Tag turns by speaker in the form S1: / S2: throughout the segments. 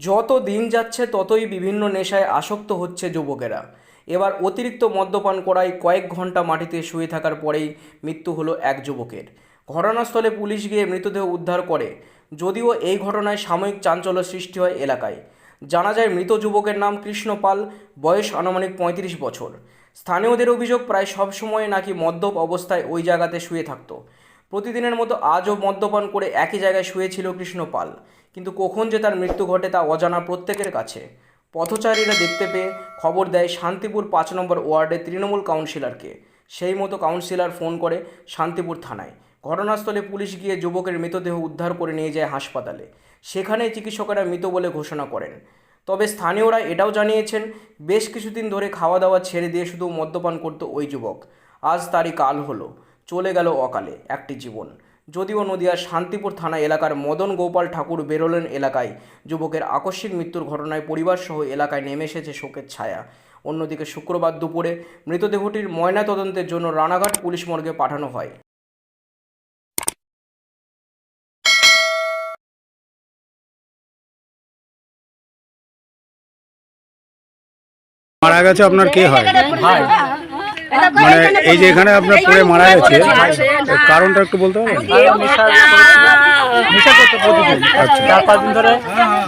S1: যত দিন যাচ্ছে ততই বিভিন্ন নেশায় আসক্ত হচ্ছে যুবকেরা। এবার অতিরিক্ত মদ্যপান করায় কয়েক ঘণ্টা মাটিতে শুয়ে থাকার পরেই মৃত্যু হলো এক যুবকের। ঘটনাস্থলে পুলিশ গিয়ে মৃতদেহ উদ্ধার করে। যদিও এই ঘটনায় সাময়িক চাঞ্চল্য সৃষ্টি হয় এলাকায়। জানা যায়, মৃত যুবকের নাম কৃষ্ণ পাল, বয়স আনুমানিক পঁয়ত্রিশ বছর। স্থানীয়দের অভিযোগ, প্রায় সব সময় নাকি মদ্যপ অবস্থায় ওই জায়গাতে শুয়ে থাকতো। প্রতিদিনের মতো আজও মদ্যপান করে একই জায়গায় শুয়েছিল কৃষ্ণ পাল কিন্তু কখন যে তার মৃত্যু ঘটে তা অজানা প্রত্যেকের কাছে। পথচারীরা দেখতে পেয়ে খবর দেয় শান্তিপুর পাঁচ নম্বর ওয়ার্ডের তৃণমূল কাউন্সিলরকে। সেই মতো কাউন্সিলর ফোন করে শান্তিপুর থানায়। ঘটনাস্থলে পুলিশ গিয়ে যুবকের মৃতদেহ উদ্ধার করে নিয়ে যায় হাসপাতালে। সেখানে চিকিৎসকেরা মৃত বলে ঘোষণা করেন। তবে স্থানীয়রা এটাও জানিয়েছেন, বেশ কিছুদিন ধরে খাওয়া দাওয়া ছেড়ে দিয়ে শুধু মদ্যপান করত ওই যুবক। আজ তারই কাল হলো। চলে গেল অকালে একটি জীবন। যদিও নদিয়ার শান্তিপুর থানা এলাকার মদন গোপাল ঠাকুর বেরোলেন এলাকায় যুবকের আকস্মিক মৃত্যুর ঘটনায় পরিবারসহ এলাকায় নেমে এসেছে শোকের ছায়া। অন্যদিকে শুক্রবার দুপুরে মৃতদেহটির ময়নাতদন্তের জন্য রানাঘাট পুলিশ মর্গে পাঠানো হয়।
S2: মারা গেছে আপনার কে হয়?
S3: ভাই
S2: মানে এই যে এখানে আপনার পড়ে মারা গেছে কারণটা একটু বলতে পারবেন
S3: নেশা নেশা করতে প্রতিদিন। চার পাঁচ দিন ধরে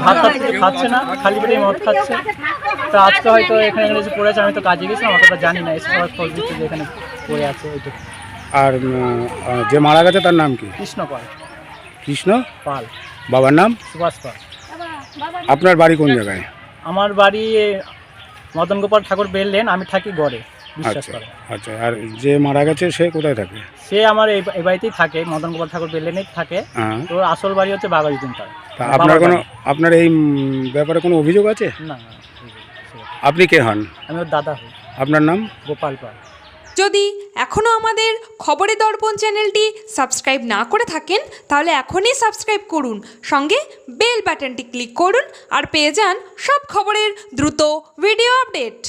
S3: ভাত টাত কিছু খাচ্ছে না খালি পেটে মদ খাচ্ছে। তো আজকে হয়তো এখানে এখানে এসে পড়েছে আমি তো কাজে গেছিলাম অতটা জানি না এসে সবাই খোঁজ দিচ্ছে যে এখানে পড়ে আছে ওই তো।
S2: আর যে মারা গেছে তার নাম কি?
S3: কৃষ্ণ পাল।
S2: কৃষ্ণ?
S3: পাল।
S2: বাবার নাম?
S3: সুভাষ পাল।
S2: আপনার বাড়ি কোন জায়গায়?
S3: আমার বাড়ি মদন গোপাল ঠাকুর বেললেন আমি থাকি গড়ে। বিশ্বাস
S2: আচ্ছা
S3: করে।
S2: আচ্ছা আর যে মারা গেছে সে কোথায় থাকে?
S3: সে আমার এই এই বাড়িতেই থাকে মদন গোপাল ঠাকুর বেললেনেই থাকে।
S2: হ্যাঁ।
S3: তো ওর আসল বাড়ি হচ্ছে বাগাজুদ্দিন পাড়া।
S2: তা আপনার কোনো আপনার এই উম, ব্যাপারে কোনো অভিযোগ আছে?
S3: না না,
S2: আপনি কে হন?
S3: আমি ওর দাদা হই।
S2: আপনার নাম?
S3: গোপাল পাল।
S4: যদি এখনও আমাদের খবরে দর্পণ চ্যানেলটি সাবস্ক্রাইব না করে থাকেন তাহলে এখনই সাবস্ক্রাইব করুন। সঙ্গে বেল বাটনটি ক্লিক করুন আর পেয়ে যান সব খবরের দ্রুত ভিডিও আপডেট।